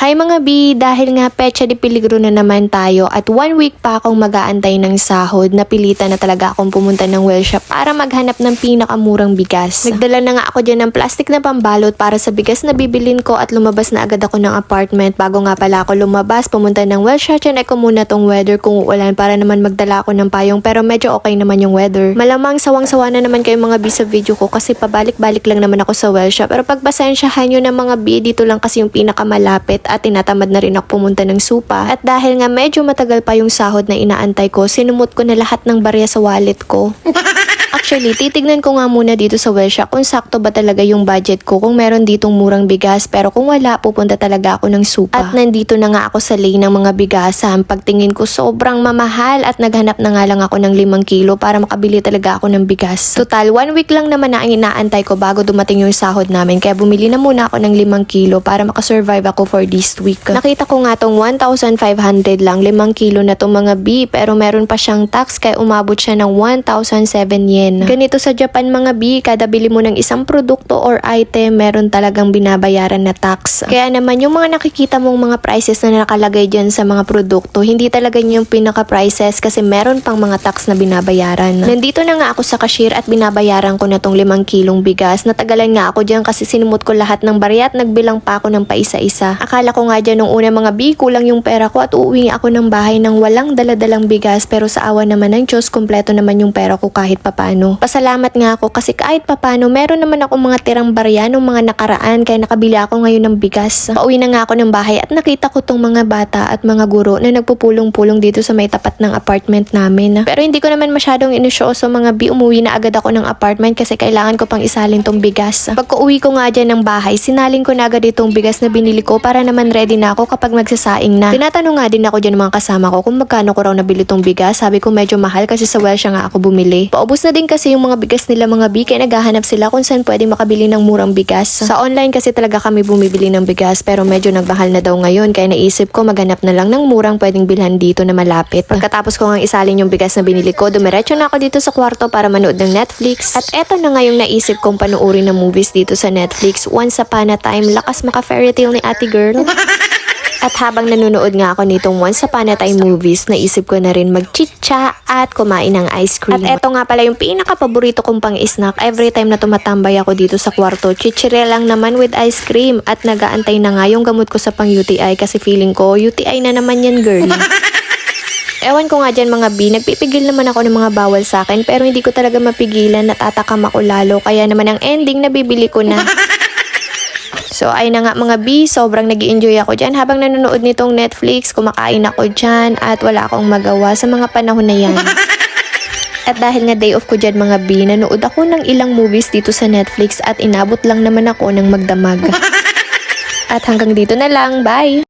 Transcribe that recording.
Hi mga B, dahil nga pecha di peligro na naman tayo at one week pa akong mag-aantay ng sahod, napilitan na talaga akong pumunta ng well shop para maghanap ng pinakamurang bigas. Nagdala na nga ako dyan ng plastic na pambalot para sa bigas na bibilin ko at lumabas na agad ako ng apartment. Bago nga pala ako lumabas, pumunta ng well shop, check ko muna tong weather kung uulan para naman magdala ako ng payong pero medyo okay naman yung weather. Malamang sawang-sawa na naman kayo mga B sa video ko kasi pabalik-balik lang naman ako sa well shop pero pagpasensyahan nyo ng mga B, dito lang kasi yung pinakamalapit at tinatamad na rin ako pumunta ng supa. At dahil nga medyo matagal pa yung sahod na inaantay ko, sinumot ko na lahat ng barya sa wallet ko. Actually, titignan ko nga muna dito sa well shop kung sakto ba talaga yung budget ko kung meron ditong murang bigas pero kung wala, pupunta talaga ako ng supa. At nandito na nga ako sa lane ng mga bigasan. Pagtingin ko sobrang mamahal at naghanap na nga lang ako ng 5 kilo para makabili talaga ako ng bigas. Total, one week lang naman na ang inaantay ko bago dumating yung sahod namin kaya bumili na muna ako ng 5 kilo para makasurvive ako for this week. Nakita ko nga tong 1,500 lang, 5 kilo na tong mga B pero meron pa siyang tax kaya umabot siya ng 1,007 yen. Ganito sa Japan mga B, kada bili mo ng isang produkto or item, meron talagang binabayaran na tax. Kaya naman yung mga nakikita mong mga prices na nakalagay dyan sa mga produkto, hindi talaga yun yung pinaka-prices kasi meron pang mga tax na binabayaran. Nandito na nga ako sa cashier at binabayaran ko na tong 5 kilong bigas. Natagalan nga ako dyan kasi sinumot ko lahat ng barya at nagbilang pa ako ng paisa-isa. Akala ko nga dyan nung una mga B, kulang yung pera ko at uuwi ako ng bahay ng walang daladalang bigas pero sa awa naman ng Diyos, kompleto naman yung pera ko kahit papano. Pasalamat nga ako kasi kahit papano, meron naman ako mga tirang barya nung mga nakaraan kaya nakabili ako ngayon ng bigas. Pauwi na nga ako ng bahay at nakita ko tong mga bata at mga guro na nagpupulong-pulong dito sa may tapat ng apartment namin. Pero hindi ko naman masyadong inisyoso mga bi, umuwi na agad ako ng apartment kasi kailangan ko pang isalin tong bigas. Pagka uwi ko nga dyan ng bahay, sinalin ko na agad itong bigas na binili ko para naman ready na ako kapag magsasaing na. Tinatanong nga din ako dyan mga kasama ko kung magkano ko raw nabili tong bigas. Sabi ko medyo mahal kasi sa Welsh nga ako bumili. Paubos na din kasi yung mga bigas nila mga bi, kaya naghahanap sila kung saan pwede makabili ng murang bigas. Sa online kasi talaga kami bumibili ng bigas pero medyo nagmahal na daw ngayon kaya naisip ko maghanap na lang ng murang pwedeng bilhan dito na malapit. Pagkatapos ko nga isalin yung bigas na binili ko, dumiretso na ako dito sa kwarto para manood ng Netflix. At eto na nga yung naisip kong panuorin ng movies dito sa Netflix. Once upon a time, lakas maka fairy tale ni ate girl. At habang nanonood nga ako nitong Once Upon a Time movies, naisip ko na rin magchicha at kumain ng ice cream. At eto nga pala yung pinaka-paborito kong pang-snack. Every time na tumatambay ako dito sa kwarto, chichire lang naman with ice cream. At nagaantay na nga yung gamot ko sa pang-UTI kasi feeling ko, UTI na naman yan girl. Ewan ko nga dyan mga B, nagpipigil naman ako ng mga bawal sa akin pero hindi ko talaga mapigilan, natatakam ako lalo. Kaya naman ang ending, nabibili ko na. So, ayun na nga mga B, sobrang nag enjoy ako dyan. Habang nanonood nitong Netflix, kumakain ako dyan at wala akong magawa sa mga panahon na yan. At dahil nga day off ko dyan mga B, nanood ako ng ilang movies dito sa Netflix at inabot lang naman ako ng magdamag. at hanggang dito na lang, bye!